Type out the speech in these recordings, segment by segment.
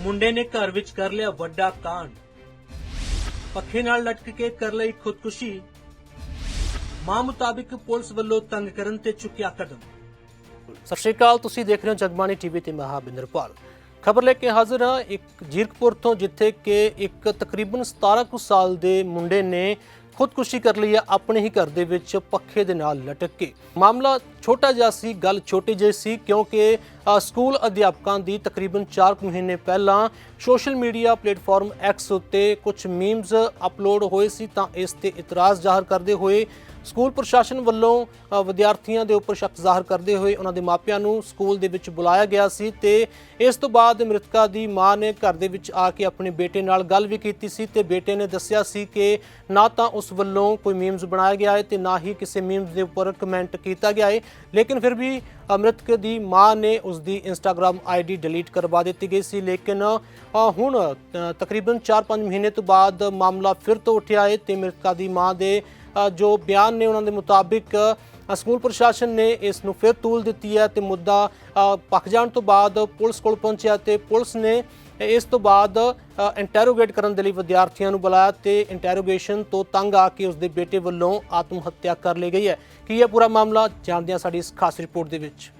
ਮੁੰਡੇ ਨੇ ਘਰ ਵਿੱਚ ਕਰ ਲਿਆ ਵੱਡਾ ਕਾਂਡ। ਪੱਖੇ ਨਾਲ ਲਟਕ ਕੇ ਕਰ ਲਈ ਖੁਦਕੁਸ਼ੀ। ਮਾਂ ਮੁਤਾਬਿਕ ਪੁਲਿਸ ਵੱਲੋਂ ਤੰਗ ਕਰਨ ਤੇ ਚੁੱਕਿਆ ਕਦਮ। ਸਤਿ ਸ਼੍ਰੀ ਅਕਾਲ, ਤੁਸੀਂ ਦੇਖ ਰਹੇ ਹੋ ਜਗਬਾਣੀ ਟੀਵੀ ਤੇ ਮੈਂ ਹਾਂ ਬਿੰਦਰਪਾਲ ਖਬਰ ਲੈ ਕੇ ਹਾਜ਼ਰ ਹਾਂ ਇੱਕ ਜੀਰਕਪੁਰ ਤੋਂ, ਜਿੱਥੇ ਕਿ ਇੱਕ ਤਕਰੀਬਨ 17 ਕੁ ਸਾਲ ਦੇ ਮੁੰਡੇ ਨੇ ਖੁਦਕੁਸ਼ੀ ਕਰ ਲਈ ਹੈ, ਆਪਣੇ ਹੀ ਘਰ ਦੇ ਵਿੱਚ ਪੱਖੇ ਦੇ ਨਾਲ ਲਟਕ ਕੇ। ਮਾਮਲਾ ਛੋਟਾ ਜਿਹਾ ਸੀ, ਗੱਲ ਛੋਟੀ ਜਿਹੀ ਸੀ, ਕਿਉਂਕਿ ਸਕੂਲ ਅਧਿਆਪਕਾਂ ਦੀ ਤਕਰੀਬਨ 4 ਮਹੀਨੇ ਪਹਿਲਾਂ ਸੋਸ਼ਲ ਮੀਡੀਆ ਪਲੇਟਫਾਰਮ X ਉੱਤੇ ਕੁਝ ਮੀਮਸ ਅਪਲੋਡ ਹੋਏ ਸੀ, ਤਾਂ ਇਸ ਤੇ ਇਤਰਾਜ਼ ਜ਼ਾਹਰ ਕਰਦੇ ਹੋਏ ਸਕੂਲ ਪ੍ਰਸ਼ਾਸਨ ਵੱਲੋਂ ਵਿਦਿਆਰਥੀਆਂ ਦੇ ਉੱਪਰ ਸ਼ੱਕ ਜ਼ਾਹਰ ਕਰਦੇ ਹੋਏ ਉਹਨਾਂ ਦੇ ਮਾਪਿਆਂ ਨੂੰ ਸਕੂਲ ਦੇ ਵਿੱਚ ਬੁਲਾਇਆ ਗਿਆ ਸੀ ਤੇ ਇਸ ਤੋਂ ਬਾਅਦ ਮ੍ਰਿਤਕਾ ਦੀ ਮਾਂ ਨੇ ਘਰ ਦੇ ਵਿੱਚ ਆ ਕੇ ਆਪਣੇ ਬੇਟੇ ਨਾਲ ਗੱਲ ਵੀ ਕੀਤੀ ਸੀ ਤੇ ਬੇਟੇ ਨੇ ਦੱਸਿਆ ਸੀ ਕਿ ਨਾ ਤਾਂ ਉਸ ਵੱਲੋਂ ਕੋਈ ਮੀਮਸ ਬਣਾਇਆ ਗਿਆ ਹੈ ਤੇ ਨਾ ਹੀ ਕਿਸੇ ਮੀਮਸ ਦੇ ਉੱਪਰ ਕਮੈਂਟ ਕੀਤਾ ਗਿਆ ਹੈ। ਲੇਕਿਨ ਫਿਰ ਵੀ ਅ, ਮ੍ਰਿਤਕ ਦੀ ਮਾਂ ਨੇ ਉਸ ਦੀ ਇੰਸਟਾਗ੍ਰam ਆਈਡੀ ਡਿਲੀਟ ਕਰਵਾ ਦਿੱਤੀ ਗਈ ਸੀ। ਲੇਕਿਨ ਹੁਣ ਤਕਰੀਬਨ 4-5 ਮਹੀਨੇ ਤੋਂ ਬਾਅਦ ਮਾਮਲਾ ਫਿਰ ਤੋਂ ਉੱਠਿਆ ਹੈ ਤੇ ਮ੍ਰਿਤਕਾ ਦੀ ਮਾਂ ਦੇ ਜੋ ਬਿਆਨ ਨੇ ਉਹਨਾਂ ਦੇ ਮੁਤਾਬਿਕ ਸਕੂਲ ਪ੍ਰਸ਼ਾਸਨ ਨੇ ਇਸ ਨੂੰ ਫਿਰ ਤੂਲ ਦਿੱਤੀ ਹੈ ਤੇ ਮੁੱਦਾ ਪੱਕ ਜਾਣ ਤੋਂ ਬਾਅਦ ਪੁਲਿਸ ਕੋਲ ਪਹੁੰਚਿਆ ਤੇ ਪੁਲਿਸ ਨੇ ਇਸ ਤੋਂ ਬਾਅਦ ਇੰਟਰੋਗੇਟ ਕਰਨ ਦੇ ਲਈ ਵਿਦਿਆਰਥੀਆਂ ਨੂੰ ਬੁਲਾਇਆ ਤੇ ਇੰਟਰੋਗੇਸ਼ਨ ਤੋਂ ਤੰਗ ਆ ਕੇ ਉਸਦੇ ਬੇਟੇ ਵੱਲੋਂ ਆਤਮ ਹੱਤਿਆ ਕਰ ਲਈ ਗਈ ਹੈ। ਕੀ ਇਹ ਪੂਰਾ ਮਾਮਲਾ? ਜਾਣਦੇ ਹਾਂ ਸਾਡੀ ਇਸ ਖਾਸ ਰਿਪੋਰਟ ਦੇ ਵਿੱਚ।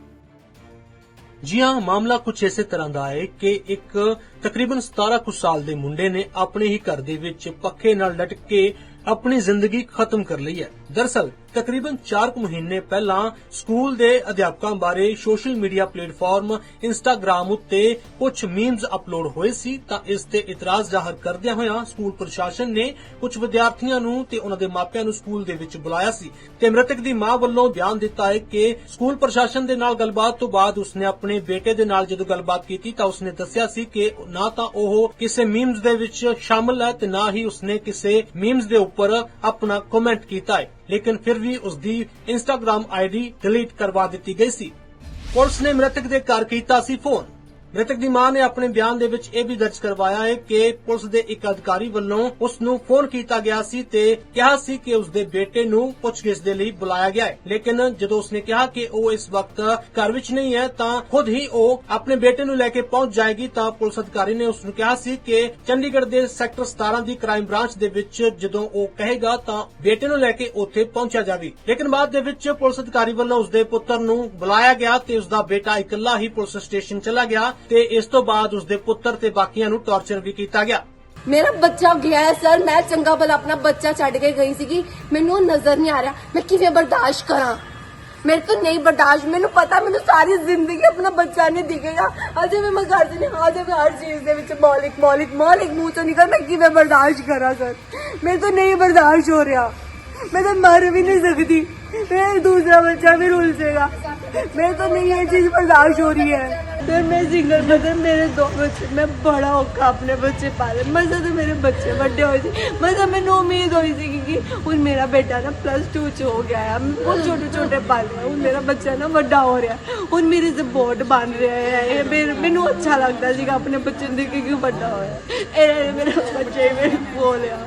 ਜੀ ਹਾਂ, ਮਾਮਲਾ ਕੁਝ ਇਸੇ ਤਰ੍ਹਾਂ ਦਾ ਹੈ ਕਿ ਇੱਕ ਤਕਰੀਬਨ 17 ਕੁ ਸਾਲ ਦੇ ਮੁੰਡੇ ਨੇ ਆਪਣੇ ਹੀ ਘਰ ਦੇ ਵਿੱਚ ਪੱਖੇ ਨਾਲ ਲਟਕ ਕੇ ਆਪਣੀ ਜ਼ਿੰਦਗੀ ਖਤਮ ਕਰ ਲਈ ਹੈ। ਦਰਸਲ, ਤਕਰੀਬਨ 4 ਕੁ ਮਹੀਨੇ ਪਹਿਲਾਂ ਸਕੂਲ ਦੇ ਅਧਿਆਪਕਾਂ ਬਾਰੇ ਸੋਸ਼ਲ ਮੀਡੀਆ ਪਲੇਟਫਾਰਮ ਇੰਸਟਾਗ੍ਰam ਉੱਤੇ ਕੁਝ ਮੀਮਸ ਅਪਲੋਡ ਹੋਏ ਸੀ, ਤਾਂ ਇਸ ਤੇ ਇਤਰਾਜ਼ ਜ਼ਾਹਰ ਕਰਦਿਆਂ ਹੋਇਆਂ ਸਕੂਲ ਪ੍ਰਸ਼ਾਸਨ ਨੇ ਕੁਝ ਵਿਦਿਆਰਥੀਆਂ ਨੂੰ ਤੇ ਉਹਨਾਂ ਦੇ ਮਾਪਿਆਂ ਨੂੰ ਸਕੂਲ ਦੇ ਵਿੱਚ ਬੁਲਾਇਆ ਸੀ। ਤੇ ਮ੍ਰਿਤਕ ਦੀ ਮਾਂ ਵੱਲੋਂ ਬਿਆਨ ਦਿੱਤਾ ਹੈ ਕਿ ਸਕੂਲ ਪ੍ਰਸ਼ਾਸਨ ਦੇ ਨਾਲ ਗੱਲਬਾਤ ਤੋਂ ਬਾਅਦ ਉਸਨੇ ਆਪਣੇ ਬੇਟੇ ਦੇ ਨਾਲ ਜਦੋਂ ਗੱਲਬਾਤ ਕੀਤੀ ਤਾਂ ਉਸਨੇ ਦੱਸਿਆ ਸੀ ਕਿ ਨਾ ਤਾਂ ਉਹ ਕਿਸੇ ਮੀਮਸ ਦੇ ਵਿੱਚ ਸ਼ਾਮਲ ਹੈ ਤੇ ਨਾ ਹੀ ਉਸਨੇ ਕਿਸੇ ਮੀਮਸ ਦੇ ਉੱਪਰ ਆਪਣਾ ਕਮੈਂਟ ਕੀਤਾ ਹੈ। ਲੇਕਿਨ ਫਿਰ ਵੀ ਉਸਦੀ ਇੰਸਟਾਗ੍ਰam ਆਈਡੀ ਡਿਲੀਟ ਕਰਵਾ ਦਿੱਤੀ ਗਈ ਸੀ। ਪੁਲਿਸ ਨੇ ਮ੍ਰਿਤਕ ਦੇ ਘਰ ਕੀਤਾ ਸੀ ਫੋਨ। ਮ੍ਰਿਤਕ ਦੀ ਮਾਂ ਨੇ ਆਪਣੇ ਬਿਆਨ ਦੇ ਵਿੱਚ ਇਹ ਵੀ ਦਰਜ ਕਰਵਾਇਆ ਹੈ ਕਿ ਪੁਲਿਸ ਦੇ ਇੱਕ ਅਧਿਕਾਰੀ ਵੱਲੋਂ ਉਸ ਨੂੰ ਫੋਨ ਕੀਤਾ ਗਿਆ ਸੀ ਤੇ ਕਿਹਾ ਸੀ ਕਿ ਉਸ ਦੇ ਬੇਟੇ ਨੂੰ ਪੁੱਛਗਿੱਛ ਦੇ ਲਈ ਬੁਲਾਇਆ ਗਿਆ ਹੈ। ਲੇਕਿਨ ਜਦੋਂ ਉਸ ਨੇ ਕਿਹਾ ਕਿ ਉਹ ਇਸ ਵਕਤ ਘਰ ਵਿੱਚ ਨਹੀਂ ਹੈ ਤਾਂ ਖੁਦ ਹੀ ਉਹ ਆਪਣੇ ਬੇਟੇ ਨੂੰ ਲੈ ਕੇ ਪਹੁੰਚ ਜਾਏਗੀ ਤਾਂ ਪੁਲਿਸ ਅਧਿਕਾਰੀ ਨੇ ਉਸ ਨੂੰ ਕਿਹਾ ਸੀ ਕਿ ਚੰਡੀਗੜ੍ਹ ਦੇ ਸੈਕਟਰ 17 ਦੀ ਕ੍ਰਾਈਮ ਬ੍ਰਾਂਚ ਦੇ ਵਿੱਚ ਜਦੋਂ ਉਹ ਕਹੇਗਾ ਤਾਂ ਬੇਟੇ ਨੂੰ ਲੈ ਕੇ ਉੱਥੇ ਪਹੁੰਚਿਆ ਜਾਵੇ। ਲੇਕਿਨ ਬਾਅਦ ਦੇ ਵਿੱਚ ਪੁਲਿਸ ਅਧਿਕਾਰੀ ਵੱਲੋਂ ਉਸ ਦੇ ਪੁੱਤਰ ਨੂੰ ਬੁਲਾਇਆ ਗਿਆ ਤੇ ਉਸ ਦਾ ਬੇਟਾ ਇਕੱਲਾ ਹੀ ਪੁਲਿਸ ਸਟੇਸ਼ਨ ਚਲਾ ਗਿਆ ਤੇ ਇਸ ਤੋਂ ਬਾਅਦ ਉਸ ਦੇ ਪੁੱਤਰ ਤੇ ਬਾਕੀਆਂ ਨੂੰ ਟਾਰਚਰ ਵੀ ਕੀਤਾ ਗਿਆ। ਮੇਰਾ ਬੱਚਾ ਗਿਆ ਹੈ, ਸਰ। ਮੈਂ ਚੰਗਾ ਭਲਾ ਆਪਣਾ ਬੱਚਾ ਛੱਡ ਕੇ ਗਈ ਸੀਗੀ। ਮੈਨੂੰ ਉਹ ਨਜ਼ਰ ਨਹੀਂ ਆ ਰਿਹਾ। ਮੈਂ ਕਿਵੇਂ ਬਰਦਾਸ਼ਤ ਕਰਾਂ? ਮੇਰੇ ਤੋਂ ਨਹੀਂ ਬਰਦਾਸ਼ਤ। ਮੈਨੂੰ ਪਤਾ, ਮੈਨੂੰ ਸਾਰੀ ਜ਼ਿੰਦਗੀ ਆਪਣਾ ਬੱਚਾ ਨਹੀਂ ਦਿਖੇਗਾ। ਅਜੇ ਵੀ ਮੈਂ ਘਰ ਦੇ ਨਹੀਂ ਅਜੇ ਵੀ ਹਰ ਚੀਜ਼ ਦੇ ਵਿੱਚ ਮੌਲਿਕ ਮੌਲਿਕ ਮੌਲਿਕ ਮੂੰਹ ਤੋਂ ਨਿਕਲ ਮੈਂ ਕਿਵੇਂ ਬਰਦਾਸ਼ਤ ਕਰਾਂ, ਸਰ? ਮੇਰੇ ਤੋਂ ਨਹੀਂ ਬਰਦਾਸ਼ਤ ਹੋ ਰਿਹਾ। ਮੈਂ ਤਾਂ ਮਰ ਵੀ ਨਹੀਂ ਸਕਦੀ। ਫਿਰ ਦੂਸਰਾ ਬੱਚਾ ਵੀ ਰੁਲ ਜਾਏਗਾ। ਮੇਰੇ ਤੋਂ ਨਹੀਂ ਇਹ ਚੀਜ਼ ਬਰਦਾਸ਼ਤ ਹੋ ਰਹੀ ਹੈ। ਫਿਰ ਮੈਂ ਸਿੰਗਲ ਮਦਰ ਮੇਰੇ ਦੋ ਬੱਚੇ ਮੈਂ ਬੜਾ ਔਖਾ ਆਪਣੇ ਬੱਚੇ ਪਾਲੇ ਮਜ਼ਾ ਤਾਂ ਮੇਰੇ ਬੱਚੇ ਵੱਡੇ ਹੋਏ ਸੀ। ਮਜ਼ਾ ਮੈਨੂੰ ਉਮੀਦ ਹੋਈ ਸੀ ਕਿ ਹੁਣ ਮੇਰਾ ਬੇਟਾ ਨਾ ਪਲੱਸ 2 ਚ ਹੋ ਗਿਆ ਹੈ ਬਹੁਤ ਛੋਟੇ ਛੋਟੇ ਪਾਲੇ ਹੁਣ ਮੇਰਾ ਬੱਚਾ ਨਾ ਵੱਡਾ ਹੋ ਰਿਹਾ। ਹੁਣ ਮੇਰੇ ਸਪੋਰਟ ਬਣ ਰਿਹਾ ਹੈ ਇਹ ਮੈਨੂੰ ਅੱਛਾ ਲੱਗਦਾ ਸੀਗਾ ਆਪਣੇ ਬੱਚੇ ਨੂੰ ਦੇਖ ਕੇ ਕਿ ਉਹ ਵੱਡਾ ਹੋਇਆ। ਇਹ ਮੇਰਾ ਬੱਚਾ ਹੀ ਬੋਲਿਆ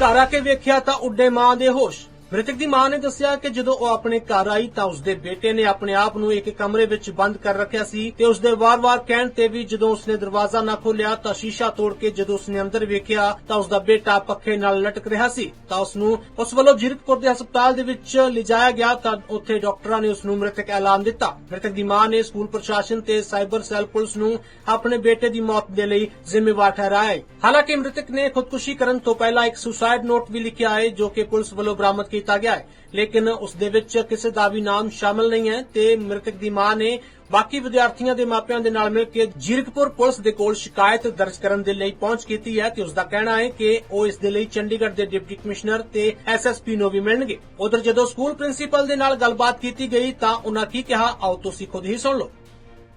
ਘਰ ਆ ਕੇ ਵੇਖਿਆ ਤਾਂ ਉੱਡੇ ਮਾਂ ਦੇ ਹੋਸ਼। ਮ੍ਰਿਤਕ ਦੀ ਮਾਂ ਨੇ ਦੱਸਿਆ ਕਿ ਜਦੋਂ ਉਹ ਆਪਣੇ ਘਰ ਆਈ ਤਾਂ ਉਸਦੇ ਬੇਟੇ ਨੇ ਆਪਣੇ ਆਪ ਨੂੰ ਇੱਕ ਕਮਰੇ ਵਿੱਚ ਬੰਦ ਕਰ ਰੱਖਿਆ ਸੀ ਤੇ ਉਸਦੇ ਵਾਰ-ਵਾਰ ਕਹਿਣ ਤੇ ਵੀ ਜਦੋਂ ਉਸਨੇ ਦਰਵਾਜ਼ਾ ਨਾ ਖੋਲ੍ਹਿਆ ਤਾਂ ਸ਼ੀਸ਼ਾ ਤੋੜ ਕੇ ਜਦੋਂ ਉਸਨੇ ਅੰਦਰ ਵੇਖਿਆ ਤਾਂ ਉਸਦਾ ਬੇਟਾ ਪੱਖੇ ਨਾਲ ਲਟਕ ਰਿਹਾ ਸੀ ਤਾਂ ਉਸਨੂੰ ਉਸ ਵੱਲੋਂ ਜੀਰਕਪੁਰ ਦੇ ਹਸਪਤਾਲ ਦੇ ਵਿੱਚ ਲਿਜਾਇਆ ਗਿਆ ਤਾਂ ਉੱਥੇ ਡਾਕਟਰਾਂ ਨੇ ਉਸ ਨੂੰ ਮ੍ਰਿਤਕ ਐਲਾਨ ਦਿੱਤਾ। ਮ੍ਰਿਤਕ ਦੀ ਮਾਂ ਨੇ ਸਕੂਲ ਪ੍ਰਸ਼ਾਸਨ ਤੇ ਸਾਈਬਰ ਸੈੱਲ ਪੁਲਿਸ ਨੂੰ ਆਪਣੇ ਬੇਟੇ ਦੀ ਮੌਤ ਦੇ ਲਈ ਜ਼ਿੰਮੇਵਾਰ ਠਹਿਰਾਇਆ ਹਾਲਾਂਕਿ ਮ੍ਰਿਤਕ ਨੇ ਖੁਦਕੁਸ਼ੀ ਕਰਨ ਤੋਂ ਪਹਿਲਾਂ ਇੱਕ ਸੁਸਾਈਡ ਨੋਟ ਵੀ ਲਿਖਿਆ ਹੈ ਜੋ ਕਿ ਪੁਲਿਸ ਵੱਲੋਂ ਬਰਾਮਦ ਕੀਤਾ ਗਿਆ ਹੈ। ਲੇਕਿਨ ਉਸ ਦੇ ਵਿੱਚ ਕਿਸੇ ਦਾ ਵੀ ਨਾਮ ਸ਼ਾਮਲ ਨਹੀਂ ਹੈ ਤੇ ਮ੍ਰਿਤਕ ਦੀ ਮਾਂ ਨੇ ਬਾਕੀ ਵਿਦਿਆਰਥੀਆਂ ਦੇ ਮਾਪਿਆਂ ਦੇ ਨਾਲ ਮਿਲ ਕੇ ਜੀਰਕਪੁਰ ਪੁਲਿਸ ਦੇ ਕੋਲ ਸ਼ਿਕਾਇਤ ਦਰਜ ਕਰਨ ਦੇ ਲਈ ਪਹੁੰਚ ਕੀਤੀ ਹੈ ਤੇ ਉਸ ਦਾ ਕਹਿਣਾ ਹੈ ਕਿ ਉਹ ਇਸ ਦੇ ਲਈ ਚੰਡੀਗੜ੍ਹ ਦੇ ਡਿਪਟੀ ਕਮਿਸ਼ਨਰ ਤੇ ਐਸਐਸਪੀ ਨੂੰ ਵੀ ਮਿਲਣਗੇ। ਉਧਰ ਜਦੋਂ ਸਕੂਲ ਪ੍ਰਿੰਸੀਪਲ ਦੇ ਨਾਲ ਗੱਲਬਾਤ ਕੀਤੀ ਗਈ ਤਾਂ ਉਹਨਾਂ ਕੀ ਕਿਹਾ? ਆਓ ਤੁਸੀਂ ਖੁਦ ਹੀ ਸੁਣ ਲਓ।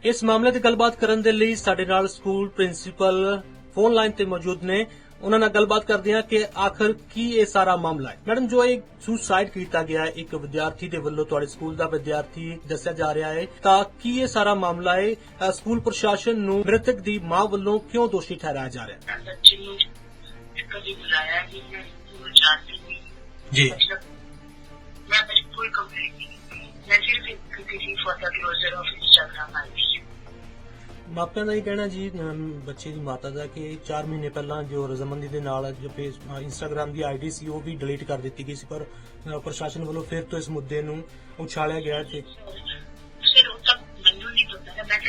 ਇਸ ਮਾਮਲੇ ਤੇ ਗੱਲਬਾਤ ਕਰਨ ਦੇ ਲਈ ਸਾਡੇ ਨਾਲ ਸਕੂਲ ਪ੍ਰਿੰਸੀਪਲ ਫੋਨ ਲਾਈਨ ਤੇ ਮੌਜੂਦ ਨੇ। ਉਹਨਾਂ ਨਾਲ ਗੱਲਬਾਤ ਕਰਦੇ ਹਾਂ ਕਿ ਆਖਰ ਕੀ ਇਹ ਸਾਰਾ ਮਾਮਲਾ ਹੈ। ਮੈਡਮ ਜੋ ਇਹ ਸੁਸਾਈਡ ਕੀਤਾ ਗਿਆ ਹੈ ਇੱਕ ਵਿਦਿਆਰਥੀ ਦੇ ਵੱਲੋਂ ਤੁਹਾਡੇ ਸਕੂਲ ਦਾ ਵਿਦਿਆਰਥੀ ਦੱਸਿਆ ਜਾ ਰਿਹਾ ਹੈ ਤਾਂ ਕੀ ਇਹ ਸਾਰਾ ਮਾਮਲਾ ਹੈ? ਸਕੂਲ ਪ੍ਰਸ਼ਾਸਨ ਨੂੰ ਮ੍ਰਿਤਕ ਦੀ ਮਾਂ ਵੱਲੋਂ ਕਿਉਂ ਦੋਸ਼ੀ ਠਹਿਰਾਇਆ ਜਾ ਰਿਹਾ ਹੈ? ਜੀ। ਮਾਪਿਆਂ ਦਾ ਇਹ ਕਹਿਣਾ ਜੀ ਅਮ, ਬੱਚੇ ਦੀ ਮਾਤਾ ਦਾ ਕਿ 4 ਮਹੀਨੇ ਪਹਿਲਾਂ ਜੋ ਰਜ਼ਮੰਦੀ ਦੇ ਨਾਲ ਜੋ ਫੇਸ ਇੰਸਟਾਗ੍ਰam ਦੀ ਆਈਡੀ ਸੀ ਉਹ ਵੀ ਡਿਲੀਟ ਕਰ ਦਿੱਤੀ ਗਈ ਸੀ ਪਰ ਅ, ਪ੍ਰਸ਼ਾਸਨ ਵੱਲੋਂ ਫਿਰ ਤੋਂ ਇਸ ਮੁੱਦੇ ਨੂੰ ਉਛਾਲਿਆ ਗਿਆ ਤੇ ਫਿਰ ਉਹ ਤੱਕ ਮੈਨੂੰ ਨਹੀਂ ਪਤਾ ਹੈ। ਮੈਂ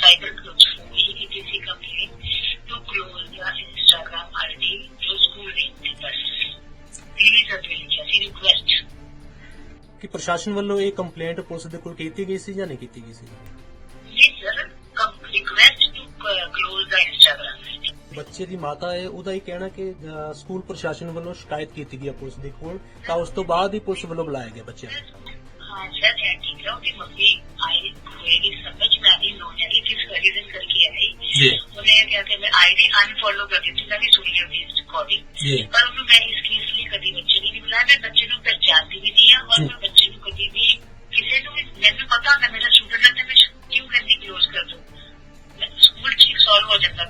ਸਾਈਬਰ ਕ੍ਰਾਈਮ ਹੀ ਕੀਤੀ ਸੀ ਕੰਪਲੇਂਟ ਟੂ ਕਲੋਜ਼ ਦਾ ਇੰਸਟਾਗ੍ਰਾਮ ਆਈਡੀ ਜੋ ਸਕੂਲ ਨੇ ਦਿੱਤੀ ਬਸ। ਪਲੀਜ਼ ਅਪੀਲ ਕੀਤੀ ਰਿਕੁਐਸਟ ਕਿ ਪ੍ਰਸ਼ਾਸਨ ਵੱਲੋਂ ਇਹ ਕੰਪਲੇਂਟ ਪੁਲਿਸ ਦੇ ਕੋਲ ਕੀਤੀ ਗਈ ਸੀ ਜਾਂ ਨਹੀਂ ਕੀਤੀ ਗਈ ਸੀ? ਬੱਚੇ ਦੀ ਮਾਤਾ ਹੈ ਉਹਦਾ ਇਹ ਕਹਿਣਾ ਕਿ ਅ, ਸਕੂਲ ਪ੍ਰਸ਼ਾਸਨ ਵੱਲੋਂ ਸ਼ਿਕਾਇਤ ਕੀਤੀ ਗਈ ਹੈ ਪੁਲਿਸ ਦੇ ਕੋਲ ਤਾਂ ਉਸ ਤੋਂ ਬਾਅਦ ਹੀ ਪੁਲਿਸ ਵੱਲੋਂ ਬੁਲਾਇਆ ਗਿਆ ਬੱਚਿਆਂ ਨੂੰ हाँ सर है ठीक है उसकी मम्मी आई मेरी समझ में आई नो जानी किस रीजन करके आई जी। उन्हें क्या कि मैं आईडी अनफॉलो कर दी थी मैं भी सुन लिया थी रिकॉर्डिंग जी। पर उन्होंने मैं इस केस लिए कभी बच्चे ने नहीं बुलाया मैं बच्चे को पहचानती भी नहीं है और जी। मैं बच्चे को कभी भी किसी को भी मैंने पता होता मेरा स्टूडेंट है मैं क्यों कैसे क्लोज कर दूं मैं स्कूल ठीक सॉल्व हो जाता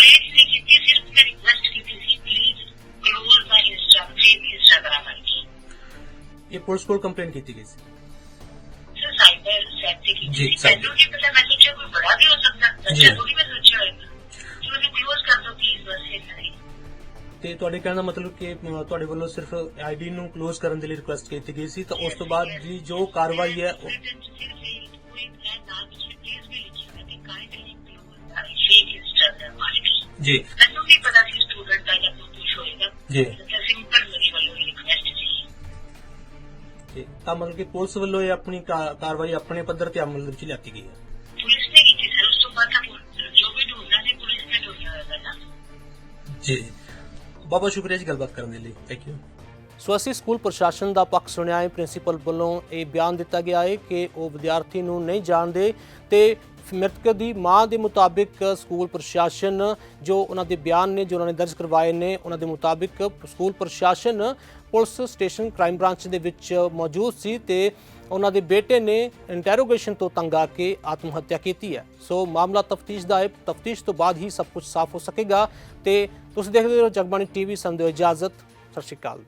ਪਲੀਜ਼ ਨਹੀਂ ਕੀਤੀ ਸਿਰਫ ਮੈਂ ਰਿਕਵੈਸਟ ਕੀਤੀ ਸੀ ਪਲੀਜ਼ ਕਲੋਜ਼ ਦਾ ਇੰਸਟਾਗ੍ਰਾਮ ਸੇਵ ਇੰਸਟਾਗ੍ਰਾਮ ਆਈਡੀ ਇਹ ਪੁਲਿਸ ਕੋਲ ਕੰਪਲੇਂਟ ਕੀਤੀ ਗਈ ਸੀ ਸਰ ਸਾਈਬਰ ਸੈਟ ਤੇ ਕੀਤੀ ਸੀ ਮੈਨੂੰ ਨਹੀਂ ਪਤਾ ਮੈਂ ਸੋਚਿਆ ਕੋਈ ਬੜਾ ਵੀ ਹੋ ਸਕਦਾ ਅੱਛਾ ਥੋੜੀ ਮੈਂ ਸੋਚਿਆ ਹੋਏਗਾ ਕਿ ਮੈਨੂੰ ਕਲੋਜ਼ ਕਰ ਦਿਓ ਪਲੀਜ਼ ਬਸ ਇੰਨਾ ਹੀ ਤੇ ਤੁਹਾਡੇ ਕਹਿਣ ਦਾ ਮਤਲਬ ਕਿ ਤੁਹਾਡੇ ਵੱਲੋਂ ਸਿਰਫ ਆਈਡੀ ਨੂੰ ক্লোਜ਼ ਕਰਨ ਦੇ ਲਈ ਰਿਕੁਐਸਟ ਕੀਤੀ ਗਈ ਸੀ ਤਾਂ ਉਸ ਤੋਂ ਬਾਅਦ ਦੀ ਜੋ ਕਾਰਵਾਈ ਹੈ ਜੀ ਮੈਨੂੰ ਵੀ ਮਤਲਬ ਕਿ ਪੁਲਿਸ ਵੱਲੋਂ ਇਹ ਆਪਣੀ ਕਾਰਵਾਈ ਆਪਣੇ ਪੱਧਰ ਤੇ ਅਮਲ ਵਿੱਚ ਲਿਆਤੀ ਗਈ ਹੈ? ਪੁਲਿਸ ਨੇ ਕੀਤੀ ਸਰ ਉਸ ਤੋਂ ਬਾਅਦ ਤਾਂ ਜੋ। ਵੀ ਢੂੰਡਣਾ ਸੀ ਪੁਲਿਸ ਨੇ ਢੂੰਡਿਆ ਹੋਇਆ ਨਾ ਜੀ ਬਾਬਾ ਸ਼ੁਕਰੀਆ ਜੀ ਗੱਲਬਾਤ ਕਰਨ ਦੇ ਲਈ। ਥੈਂਕ ਯੂ ਸੋ ਅਸੀਂ ਸਕੂਲ ਪ੍ਰਸ਼ਾਸਨ ਦਾ ਪੱਖ ਸੁਣਿਆ ਹੈ। ਪ੍ਰਿੰਸੀਪਲ ਵੱਲੋਂ ਇਹ ਬਿਆਨ ਦਿੱਤਾ ਗਿਆ ਹੈ ਕਿ ਉਹ ਵਿਦਿਆਰਥੀ ਨੂੰ ਨਹੀਂ ਜਾਣਦੇ ਤੇ ਮ੍ਰਿਤਕ ਦੀ ਮਾਂ ਦੇ ਮੁਤਾਬਿਕ ਸਕੂਲ ਪ੍ਰਸ਼ਾਸਨ ਜੋ ਉਹਨਾਂ ਦੇ ਬਿਆਨ ਨੇ ਜੋ ਉਹਨਾਂ ਨੇ ਦਰਜ ਕਰਵਾਏ ਨੇ, ਉਹਨਾਂ ਦੇ ਮੁਤਾਬਿਕ ਸਕੂਲ ਪ੍ਰਸ਼ਾਸਨ ਪੁਲਿਸ ਸਟੇਸ਼ਨ ਕ੍ਰਾਈਮ ਬ੍ਰਾਂਚ ਦੇ ਵਿੱਚ ਮੌਜੂਦ ਸੀ ਤੇ ਉਹਨਾਂ ਦੇ ਬੇਟੇ ਨੇ ਇੰਟਰੋਗੇਸ਼ਨ ਤੋਂ ਤੰਗ ਆ ਕੇ ਆਤਮ ਹੱਤਿਆ ਕੀਤੀ ਹੈ। ਸੋ ਮਾਮਲਾ ਤਫਤੀਸ਼ ਦਾ ਹੈ, ਤਫਤੀਸ਼ ਤੋਂ ਬਾਅਦ ਹੀ ਸਭ ਕੁਝ ਸਾਫ਼ ਹੋ ਸਕੇਗਾ ਤੇ ਤੁਸੀਂ ਦੇਖਦੇ ਰਹੋ ਜਗਬਾਣੀ ਟੀਵੀ ਸੰਦੇ ਇਜਾਜ਼ਤ, ਸਤਿ ਸ਼੍ਰੀ ਅਕਾਲ।